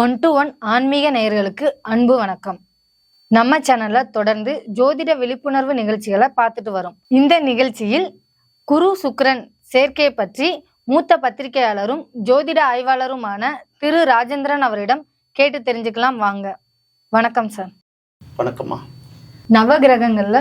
One to one ஆன்மீக நேயர்களுக்கு அன்பு வணக்கம். நம்ம சேனல்ல தொடர்ந்து ஜோதிட விழிப்புணர்வு நிகழ்ச்சிகளை பார்த்துட்டு வரோம். இந்த நிகழ்ச்சியில் குரு சுக்கிரன் சேர்க்கையை பற்றி மூத்த பத்திரிகையாளரும் ஜோதிட ஆய்வாளருமான திரு ராஜேந்திரன் அவரிடம் கேட்டு தெரிஞ்சுக்கலாம் வாங்க. வணக்கம் சார் வணக்கம்மா. நவகிரகங்கள்ல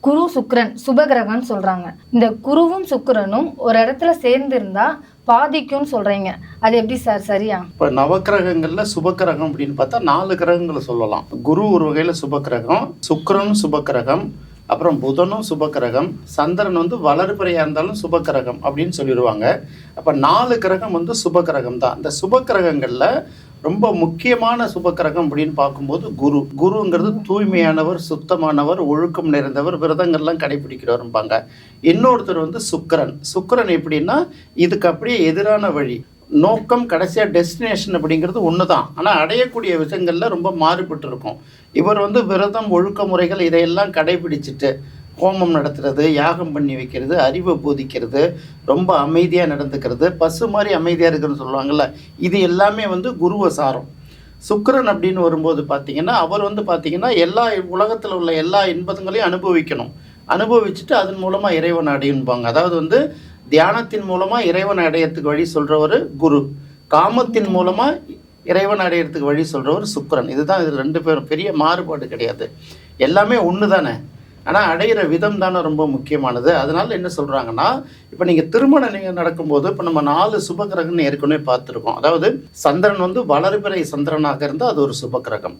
குரு சுக்கிரன் சுப கிரகம்னு சொல்றாங்க. இந்த குருவும் சுக்கிரனும் ஒரு இடத்துல சேர்ந்து இருந்தா பாதிக்கும்னு சொல்றீங்க. அது எப்படி சார் சரியா? இப்போ நவக்கிரகங்களில் சுபக்கிரகம் அப்படின்னு பார்த்தா நாலு கிரகங்களை சொல்லலாம். குரு ஒரு வகையில் சுபக்கிரகம் சுக்கிரனும் சுபக்கிரகம் அப்புறம் புதனும் சுபக்கிரகம் சந்திரன் வந்து வளர்பிறையாக இருந்தாலும் சுபக்கிரகம் அப்படின்னு சொல்லிடுவாங்க. அப்போ நாலு கிரகம் வந்து சுபக்கிரகம் தான் இந்த சுபக்கிரகங்களில் ரொம்ப முக்கியமான சுபக்கிரகம் அப்படின்னு பார்க்கும்போது குரு. குருங்கிறது தூய்மையானவர் சுத்தமானவர் ஒழுக்கம் நிறைந்தவர் விரதங்கள்லாம் கடைபிடிக்கிறவரும்பாங்க. இன்னொருத்தர் வந்து சுக்கரன். சுக்கரன் எப்படின்னா இதுக்கு அப்படியே எதிரான வழி. நோக்கம் கடைசியாக டெஸ்டினேஷன் அப்படிங்கிறது ஒன்று தான் ஆனால் அடையக்கூடிய விஷயங்களில் ரொம்ப மாறுபட்டு இருக்கும் இவர் வந்து விரதம் ஒழுக்க முறைகள் இதையெல்லாம் கடைபிடிச்சிட்டு ஹோமம் நடத்துறது யாகம் பண்ணி வைக்கிறது அறிவை போதிக்கிறது ரொம்ப அமைதியாக நடந்துக்கிறது பசு மாதிரி அமைதியாக இருக்குன்னு சொல்லுவாங்கள்ல இது எல்லாமே வந்து குருவை சாரம். சுக்கரன் அப்படின்னு வரும்போது பார்த்தீங்கன்னா அவர் வந்து பார்த்தீங்கன்னா எல்லா உலகத்தில் உள்ள எல்லா இன்பங்களையும் அனுபவிக்கணும். அனுபவிச்சுட்டு அதன் மூலமாக இறைவன் அடையும்பாங்க அதாவது வந்து தியானத்தின் மூலமாக இறைவன் அடையறதுக்கு வழி சொல்கிறவர் குரு. காமத்தின் மூலமாக இறைவன் அடையறதுக்கு வழி சொல்கிறவர் சுக்கரன். இதுதான் இது ரெண்டு பேரும் பெரிய மாறுபாடு கிடையாது. எல்லாமே ஒன்று தானே ஆனால் அடையிற விதம் தானே ரொம்ப முக்கியமானது. அதனால என்ன சொல்கிறாங்கன்னா இப்போ நீங்கள் திருமணம் நீங்கள் நடக்கும்போது இப்போ நம்ம நாலு சுபகிரகம்னு ஏற்கனவே பார்த்துருக்கோம். அதாவது சந்திரன் வந்து வளர்பிறை சந்திரனாக இருந்தால் அது ஒரு சுபகிரகம்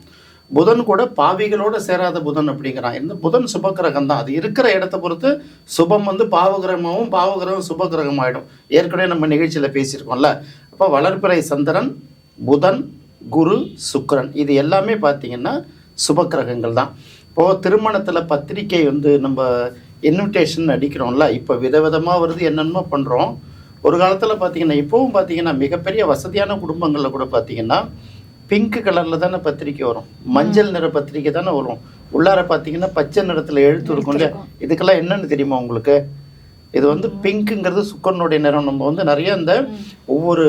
புதன் கூட பாவிகளோடு சேராத புதன் அப்படிங்கிறான். இந்த புதன் சுபகிரகம் தான். அது இருக்கிற இடத்த பொறுத்து சுபம் வந்து பாவகிரகமாகவும் பாவகிரகம் சுபகிரகம் ஆகிடும் ஏற்கனவே நம்ம நிகழ்ச்சியில் பேசியிருக்கோம்ல. அப்போ வளர்பிறை சந்திரன் புதன் குரு சுக்கரன் இது எல்லாமே பார்த்தீங்கன்னா சுபக்கிரகங்கள் தான். இப்போது திருமணத்தில் பத்திரிக்கை வந்து நம்ம இன்விடேஷன் அடிக்கிறோம்ல இப்போ விதவிதமாக வருது என்னென்னமோ பண்ணுறோம் ஒரு காலத்தில் பார்த்தீங்கன்னா இப்போவும் பார்த்தீங்கன்னா மிகப்பெரிய வசதியான குடும்பங்களில் கூட பார்த்தீங்கன்னா பிங்க் கலரில் தானே பத்திரிக்கை வரும். மஞ்சள் நிற பத்திரிக்கை தானே வரும். உள்ளார பார்த்தீங்கன்னா பச்சை நிறத்தில் எழுத்து இருக்கும் இல்லையா இதுக்கெல்லாம் என்னன்னு தெரியுமா உங்களுக்கு? இது வந்து பிங்க்குங்கிறது சுக்கரனுடைய நிறம். நம்ம வந்து நிறைய இந்த ஒவ்வொரு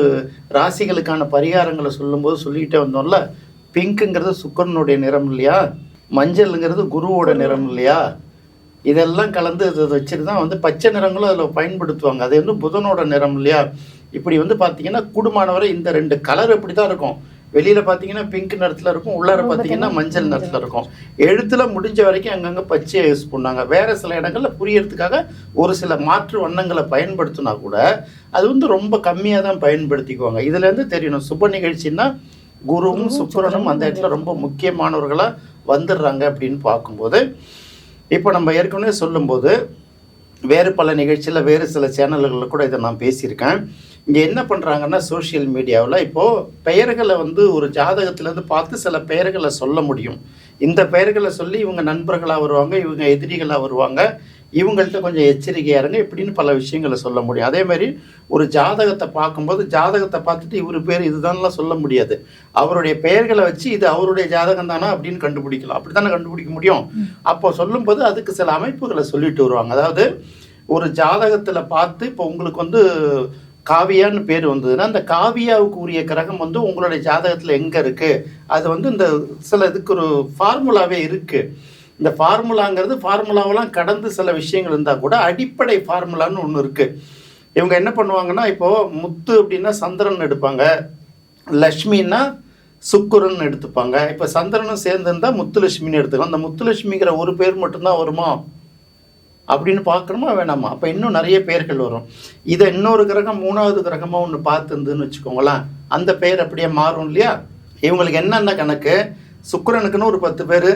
ராசிகளுக்கான பரிகாரங்களை சொல்லும்போது சொல்லிக்கிட்டே வந்தோம்ல. பிங்க்குங்கிறது சுக்கரனுடைய நிறம் இல்லையா? மஞ்சள்ங்கிறது குருவோட நிறம் இல்லையா? இதெல்லாம் கலந்து இதை வச்சுட்டு தான் வந்து பச்சை நிறங்களும் அதில் பயன்படுத்துவாங்க. அது வந்து புதனோட நிறம் இல்லையா? இப்படி வந்து பார்த்தீங்கன்னா கூடுமானவரை இந்த ரெண்டு கலர் இப்படி தான் இருக்கும். வெளியில் பார்த்தீங்கன்னா பிங்க் நிறத்தில் இருக்கும் உள்ளார பார்த்தீங்கன்னா மஞ்சள் நிறத்தில் இருக்கும். எழுத்தில் முடிஞ்ச வரைக்கும் அங்கங்கே பச்சையை யூஸ் பண்ணாங்க வேறு சில இடங்களில் புரியறதுக்காக ஒரு சில மாற்று வண்ணங்களை பயன்படுத்தினா கூட அது வந்து ரொம்ப கம்மியாக தான் பயன்படுத்திக்குவாங்க. இதுலேருந்து தெரியணும். சுப நிகழ்ச்சின்னா குருவும் சுக்கிரனும் அந்த இடத்துல ரொம்ப முக்கியமானவர்களாக வந்துடுறாங்க அப்படின்னு பார்க்கும்போது இப்போ நம்ம ஏற்கனவே சொல்லும்போது வேறு பல நிகழ்ச்சியில் வேறு சில சேனல்களில் கூட இதை நான் பேசியிருக்கேன். இங்கே என்ன பண்ணுறாங்கன்னா சோஷியல் மீடியாவில் இப்போது பெயர்களை வந்து ஒரு ஜாதகத்திலேருந்து பார்த்து சில பெயர்களை சொல்ல முடியும். இந்த பெயர்களை சொல்லி இவங்க நண்பர்களாக வருவாங்க இவங்க எதிரிகளாக வருவாங்க. இவங்கள்ட்ட கொஞ்சம் எச்சரிக்கையாக இருங்க இப்படின்னு பல விஷயங்களை சொல்ல முடியும். அதே மாதிரி ஒரு ஜாதகத்தை பார்க்கும்போது ஜாதகத்தை பார்த்துட்டு இவர் பேர் இதுதான்லாம் சொல்ல முடியாது. அவருடைய பெயர்களை வச்சு இது அவருடைய ஜாதகம் தானா அப்படின்னு கண்டுபிடிக்கலாம். அப்படி தானே கண்டுபிடிக்க முடியும்? அப்போ சொல்லும்போது அதுக்கு சில அமைப்புகளை சொல்லிட்டு வருவாங்க. அதாவது ஒரு ஜாதகத்தில் பார்த்து இப்போ உங்களுக்கு வந்து காவியான்னு பேர் வந்ததுன்னா அந்த காவியாவுக்கு உரிய கிரகம் வந்து உங்களுடைய ஜாதகத்தில் எங்கே இருக்குது அது வந்து இந்த சில இதுக்கு ஒரு ஃபார்முலாவே இருக்குது இந்த ஃபார்முலாங்கிறது ஃபார்முலாவெல்லாம் கடந்து சில விஷயங்கள் இருந்தால் கூட அடிப்படை ஃபார்முலான்னு ஒன்று இருக்குது இவங்க என்ன பண்ணுவாங்கன்னா இப்போது முத்து அப்படின்னா சந்திரன் எடுப்பாங்க. லக்ஷ்மின்னா சுக்குரன் எடுத்துப்பாங்க. இப்போ சந்திரனும் சேர்ந்துருந்தா முத்துலட்சுமின்னு எடுத்துக்கலாம். அந்த முத்துலட்சுமிங்கிற ஒரு பேர் மட்டும்தான் வருமா? அப்படின்னு பார்க்கணுமா? வேணாமா? அப்போ இன்னும் நிறைய பெயர்கள் வரும். இதை இன்னொரு கிரகம் மூணாவது கிரகமாக ஒன்று பார்த்துருந்துன்னு வச்சுக்கோங்களேன். அந்த பெயர் அப்படியே மாறும் இல்லையா? இவங்களுக்கு என்னென்ன கணக்கு? சுக்கிரனுக்குன்னு ஒரு பத்து பேர்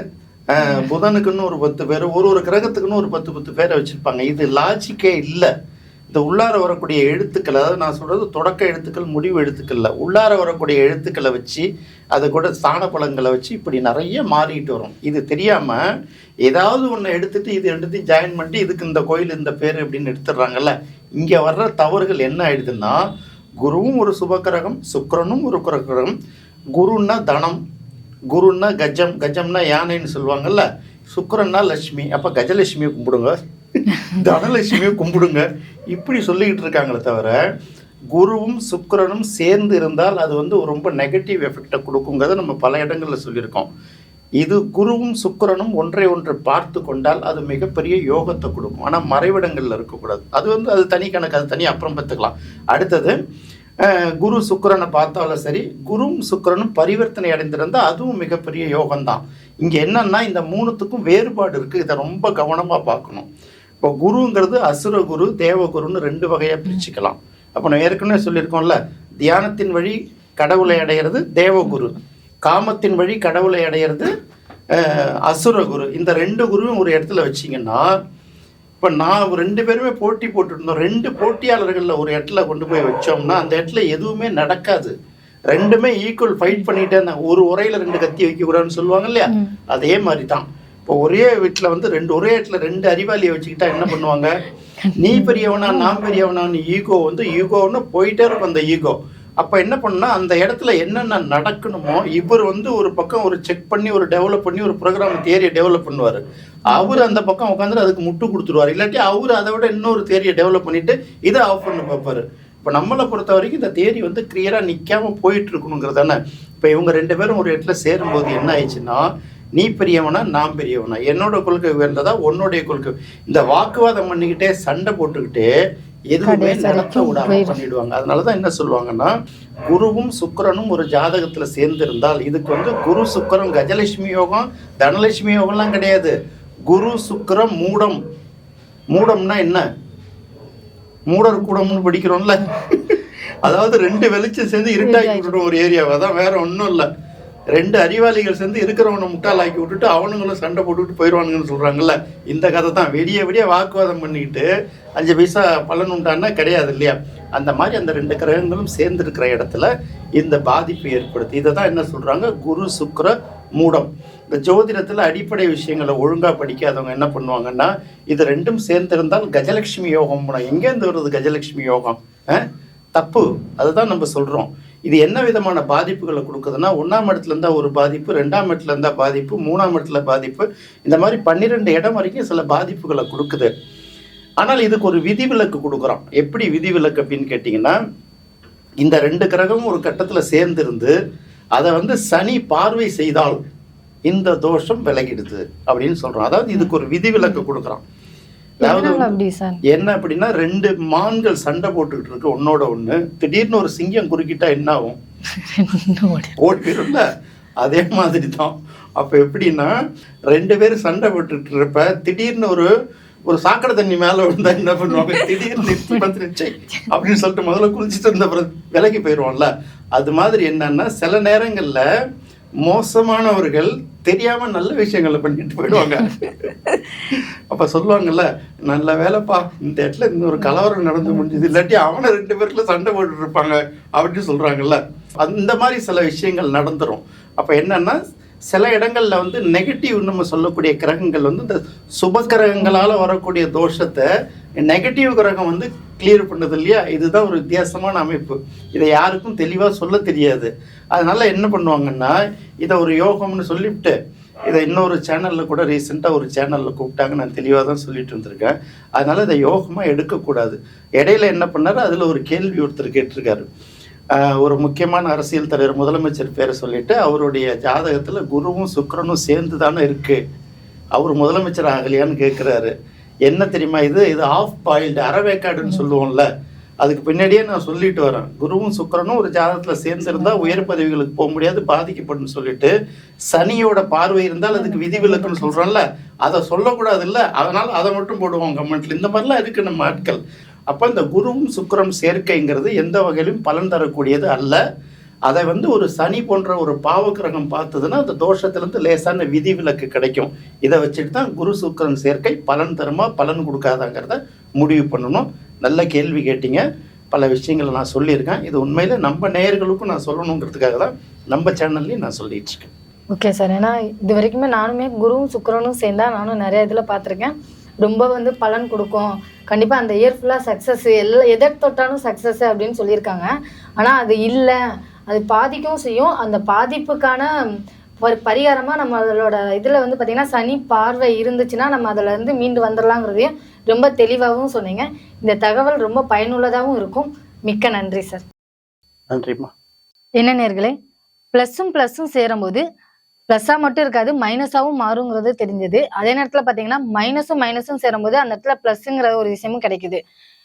புதனுக்குன்னு ஒரு பத்து பேர் ஒரு ஒரு கிரகத்துக்குன்னு ஒரு பத்து பத்து பேரை வச்சுருப்பாங்க. இது லாஜிக்கே இல்லை. இந்த உள்ளார வரக்கூடிய எழுத்துக்கள் அதாவது நான் சொல்கிறது தொடக்க எழுத்துக்கள் முடிவு எழுத்துக்கள்ல உள்ளார வரக்கூடிய எழுத்துக்களை வச்சு அதை கூட ஸ்தான பலங்களை வச்சு இப்படி நிறைய மாறிட்டு வரும். இது தெரியாமல் ஏதாவது ஒன்று எடுத்துட்டு இது எடுத்து ஜாயின் பண்ணிட்டு இதுக்கு இந்த கோயில் இந்த பேர் அப்படின்னு எடுத்துடுறாங்கல்ல இங்கே வர்ற தவறுகள் என்ன ஆயிடுதுன்னா குருவும் ஒரு சுபக்கிரகம் சுக்கரனும் ஒரு கிரகம். குருன்னா தனம் குருன்னா கஜம் கஜம்னா யானைன்னு சொல்லுவாங்கல்ல சுக்கரன்னா லட்சுமி. அப்போ கஜலட்சுமியை கும்பிடுங்க. தனலட்சுமியை கும்பிடுங்க. இப்படி சொல்லிக்கிட்டு இருக்காங்களே தவிர குருவும் சுக்கரனும் சேர்ந்து இருந்தால் அது வந்து ரொம்ப நெகட்டிவ் எஃபெக்டை கொடுக்குங்கிறத நம்ம பல இடங்களில் சொல்லியிருக்கோம். இது குருவும் சுக்கிரனும் ஒன்றை ஒன்று பார்த்து கொண்டால் அது மிகப்பெரிய யோகத்தை கொடுக்கும். ஆனால் மறைவிடங்களில் இருக்கக்கூடாது. அது வந்து அது தனி கணக்கு அது தனி அப்புறம் பார்த்துக்கலாம் அடுத்தது குரு சுக்கரனை பார்த்தாலும் சரி குருவும் சுக்கிரனும் பரிவர்த்தனை அடைந்திருந்தால் அதுவும் மிகப்பெரிய யோகம்தான். இங்கே என்னன்னா இந்த மூணுத்துக்கும் வேறுபாடு இருக்குது இதை ரொம்ப கவனமாக பார்க்கணும். இப்போ குருங்கிறது அசுர குரு தேவகுருன்னு ரெண்டு வகையாக பிரிச்சுக்கலாம். அப்போ நான் ஏற்கனவே சொல்லியிருக்கோம்ல தியானத்தின் வழி கடவுளை அடையிறது தேவகுரு காமத்தின் வழி கடவுளை அடையிறது அசுர குரு. இந்த ரெண்டு குருவும் ஒரு இடத்துல வச்சிங்கன்னா இப்போ நான் ரெண்டு பேருமே போட்டி போட்டுட்டு இருந்தோம் ரெண்டு போட்டியாளர்களில் ஒரு இடத்துல கொண்டு போய் வச்சோம்னா அந்த இடத்துல எதுவுமே நடக்காது. ரெண்டுமே ஈக்குவல் ஃபைட் பண்ணிட்டே இருந்தாங்க. ஒரு உரையில ரெண்டு கத்தி வைக்கக்கூடாதுன்னு சொல்லுவாங்க இல்லையா? அதே மாதிரி தான் இப்போ ஒரே வீட்டில் வந்து ரெண்டு ஒரே இடத்துல ரெண்டு அறிவாளியை வச்சுக்கிட்டா என்ன பண்ணுவாங்க? நீ பெரியவனா நான் பெரியவனான்னு ஈகோ வந்து ஈகோன்னு போயிட்டே இருக்கும் அந்த ஈகோ. அப்போ என்ன பண்ணா அந்த இடத்துல என்னென்ன நடக்கணுமோ இவர் வந்து ஒரு பக்கம் ஒரு செக் பண்ணி ஒரு டெவலப் பண்ணி ஒரு ப்ரோக்ராம் தேரியை டெவலப் பண்ணுவார். அவர் அந்த பக்கம் உட்காந்து அதுக்கு முட்டு கொடுத்துருவார். இல்லாட்டி அவர் அதை விட இன்னொரு தேரியை டெவலப் பண்ணிட்டு இதை ஆஃப் பண்ண பார்ப்பாரு இப்போ நம்மளை பொறுத்த வரைக்கும் இந்த தேரி வந்து கிளியராக நிற்காம போயிட்டு இருக்கணுங்கிறது தானே இப்போ இவங்க ரெண்டு பேரும் ஒரு இடத்துல சேரும்போது என்ன ஆயிடுச்சுன்னா நீ பெரியவனா நான் பெரியவனா? என்னோட கொள்கை உயர்ந்ததா உன்னுடைய கொள்கை இந்த வாக்குவாதம் பண்ணிக்கிட்டே சண்டை போட்டுக்கிட்டே எதுவுமே நடத்த விடாம. பண்ணிடுவாங்க. அதனால தான் என்ன சொல்லுவாங்கன்னா குருவும் சுக்கிரனும் ஒரு ஜாதகத்துல சேர்ந்திருந்தால் இதுக்கு வந்து குரு சுக்கிரம் கஜலட்சுமி யோகம் தனலட்சுமி யோகம்லாம் கிடையாது. குரு சுக்கிரம் மூடம். மூடம்னா என்ன? மூடர் கூடம்னு படிக்கிறோம்ல. அதாவது ரெண்டு வெளிச்சம் சேர்ந்து இருட்டாக்கி விட்டுடும் ஒரு ஏரியாவை. தான் வேற ஒன்றும் இல்லை. ரெண்டு அறிவாளிகள் சேர்ந்து இருக்கிறவனை முட்டாளாக்கி விட்டுட்டு அவனுங்களும் சண்டை போட்டுட்டு போயிடுவானுங்கன்னு சொல்கிறாங்கல்ல இந்த கதை தான் விடிய விடிய வாக்குவாதம் பண்ணிக்கிட்டு அஞ்சு பைசா பலன் உண்டான்னா கிடையாது இல்லையா? அந்த மாதிரி அந்த ரெண்டு கிரகங்களும் சேர்ந்துருக்கிற இடத்துல இந்த பாதிப்பு ஏற்படுது இதை தான் என்ன சொல்கிறாங்க குரு சுக்கர மூடம். இந்த ஜோதிடத்தில் அடிப்படை விஷயங்களை ஒழுங்காக படிக்காதவங்க என்ன பண்ணுவாங்கன்னா இது ரெண்டும் சேர்ந்திருந்தால் கஜலட்சுமி யோகம் எங்கேருந்து வருது கஜலட்சுமி யோகம்? தப்பு. அதுதான் நம்ம சொல்கிறோம் இது என்ன விதமான பாதிப்புகளை கொடுக்குதுன்னா ஒன்றாம் இடத்துல இருந்தா ஒரு பாதிப்பு ரெண்டாம் இடத்துல இருந்தால் பாதிப்பு மூணாம் இடத்துல பாதிப்பு. இந்த மாதிரி பன்னிரெண்டு இடம் வரைக்கும் சில பாதிப்புகளை கொடுக்குது. ஆனால் இதுக்கு ஒரு விதிவிலக்கு கொடுக்குறோம். எப்படி விதிவிலக்கு அப்படின்னு கேட்டிங்கன்னா இந்த ரெண்டு கிரகமும் ஒரு கட்டத்தில் சேர்ந்திருந்து அதை வந்து சனி பார்வை செய்தால் இந்த தோஷம் விலகிடுது அப்படின்னு சொல்கிறோம் அதாவது இதுக்கு ஒரு விதிவிலக்கு கொடுக்குறோம். அதாவது என்ன அப்படின்னா ரெண்டு மான்கள் சண்டை போட்டுக்கிட்டு இருக்கு ஒன்னோட ஒண்ணு. திடீர்னு ஒரு சிங்கம் குறுக்கிட்டா என்ன ஆகும்? ஓடிடும்ல அதே மாதிரி தான் அப்ப எப்படின்னா ரெண்டு பேரும் சண்டை போட்டுட்டு இருப்ப திடீர்னு ஒரு ஒரு சாக்கடை தண்ணி மேல விழுந்தா என்ன பண்ணுவாங்க? திடீர்னு நிறுத்தி பார்த்துட்டு "ச்சை" அப்படின்னு சொல்லிட்டு முதல்ல குளிச்சுட்டு இருந்த அப்புறம் விலகி போயிடுவோம்ல அது மாதிரி என்னன்னா சில நேரங்கள்ல மோசமானவர்கள் தெரியாம நல்ல விஷயங்களை பண்ணிட்டு போயிடுவாங்க. அப்ப சொல்லுவாங்கல்ல நல்ல வேலைப்பா இந்த இடத்துல இன்னொரு கலவரம் நடந்து முடிஞ்சது. இல்லாட்டி அவனை ரெண்டு பேருக்குள்ள சண்டை போட்டுட்டு இருப்பாங்க அப்படின்னு சொல்றாங்கல்ல. அந்த மாதிரி சில விஷயங்கள் நடந்துரும். அப்ப என்னன்னா சில இடங்களில் வந்து நெகட்டிவ் நம்ம சொல்லக்கூடிய கிரகங்கள் வந்து இந்த சுப கிரகங்களால் வரக்கூடிய தோஷத்தை நெகட்டிவ் கிரகம் வந்து கிளியர் பண்ணுது இல்லையா? இதுதான் ஒரு வித்தியாசமான அமைப்பு. இதை யாருக்கும் தெளிவாக சொல்ல தெரியாது. அதனால என்ன பண்ணுவாங்கன்னா இதை ஒரு யோகம்னு சொல்லிவிட்டு இதை இன்னொரு சேனலில் கூட ரீசெண்டாக ஒரு சேனலில் கூப்பிட்டாங்க. நான் தெளிவாக தான் சொல்லிட்டு இருந்திருக்கேன். அதனால இதை யோகமாக எடுக்கக்கூடாது. இடையில என்ன பண்ணாரு? அதில் ஒரு கேள்வி ஒருத்தர் கேட்டிருக்காரு. ஒரு முக்கியமான அரசியல் தலைவர் முதலமைச்சர் பேரை சொல்லிட்டு அவருடைய ஜாதகத்தில் குருவும் சுக்கிரனும் சேர்ந்து தானே இருக்கு. அவர் முதலமைச்சர் ஆகலையான்னு கேட்குறாரு என்ன தெரியுமா இது? இது ஆஃப் பாயில்டு அறவேக்காடுன்னு சொல்லுவோம்ல. அதுக்கு பின்னாடியே நான் சொல்லிட்டு வரேன். குருவும் சுக்கிரனும் ஒரு ஜாதகத்துல சேர்ந்திருந்தா உயர் பதவிகளுக்கு போக முடியாது பாதிக்கப்படும் சொல்லிட்டு சனியோட பார்வை இருந்தால் அதுக்கு விதிவிலக்குன்னு சொல்றோம்ல அதை சொல்லக்கூடாது இல்ல அதனால அதை மட்டும் போடுவோம் கமெண்ட்ல இந்த மாதிரிலாம் இருக்கு நம்ம ஆட்கள். அப்போ இந்த குருவும் சுக்கரம் சேர்க்கைங்கிறது எந்த வகையிலும் பலன் தரக்கூடியது அல்ல. அதை வந்து ஒரு சனி போன்ற ஒரு பாவக்கிரகம் பார்த்ததுன்னா அந்த தோஷத்துலேருந்து லேசான விதி விலக்கு கிடைக்கும். இதை வச்சுட்டு தான் குரு சுக்கரன் சேர்க்கை பலன் தருமா பலன் கொடுக்காதாங்கிறத முடிவு பண்ணணும். நல்ல கேள்வி கேட்டீங்க. பல விஷயங்களை நான் சொல்லியிருக்கேன். இது உண்மையில் நம்ம நேயர்களுக்கும் நான் சொல்லணுங்கிறதுக்காக தான் நம்ம சேனல்லையும் நான் சொல்லிட்டு இருக்கேன். Okay sir. ஏன்னா இது வரைக்குமே நானுமே குருவும் சுக்கரனும் சேர்ந்தா நானும் நிறைய இதில் பார்த்துருக்கேன். ரொம்ப வந்து பலன் கொடுக்கும். கண்டிப்பாக அந்த இயர் ஃபுல்லாக சக்ஸஸ் எல்லாம் எதை தொட்டாலும் சக்ஸஸ் அப்படின்னு சொல்லியிருக்காங்க. ஆனால் அது இல்லை. அது பாதிக்கவும் செய்யும். அந்த பாதிப்புக்கான ஒரு பரிகாரமாக நம்ம அதோட இதில் வந்து பார்த்திங்கன்னா சனி பார்வை இருந்துச்சுன்னா நம்ம அதில் இருந்து மீண்டு வந்துடலாங்கிறதையும் ரொம்ப தெளிவாகவும் சொன்னீங்க. இந்த தகவல் ரொம்ப பயனுள்ளதாகவும் இருக்கும். மிக்க நன்றி சார். நன்றிம்மா. என்ன நேர்களே? ப்ளஸ்ஸும் ப்ளஸ்ஸும் சேரும்போது ப்ளஸ்ஸாக மட்டும் இருக்காது மைனஸாகவும் மாறுங்கிறது தெரிஞ்சது. அதே நேரத்தில் பார்த்தீங்கன்னா மைனஸும் மைனஸும் சேரும்போது அந்த இடத்துல ப்ளஸ்ஸுங்கிற ஒரு விஷயமும் கிடைக்குது.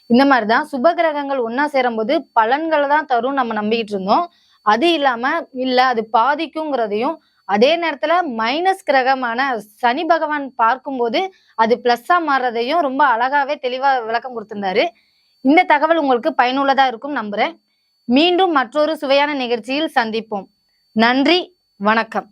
இந்த மாதிரி தான் சுப கிரகங்கள் ஒன்றா சேரும்போது பலன்களை தான் தரும் நம்ம நம்பிக்கிட்டு இருந்தோம். அது இல்லாமல் இல்லை அது பாதிக்குங்கிறதையும் அதே நேரத்தில் மைனஸ் கிரகமான சனி பகவான் பார்க்கும்போது அது ப்ளஸ்ஸாக மாறுறதையும் ரொம்ப அழகாவே தெளிவாக விளக்கம் கொடுத்திருந்தாரு. இந்த தகவல் உங்களுக்கு பயனுள்ளதாக இருக்கும் நம்புகிறேன் மீண்டும் மற்றொரு சுவையான நிகழ்ச்சியில் சந்திப்போம். நன்றி வணக்கம்.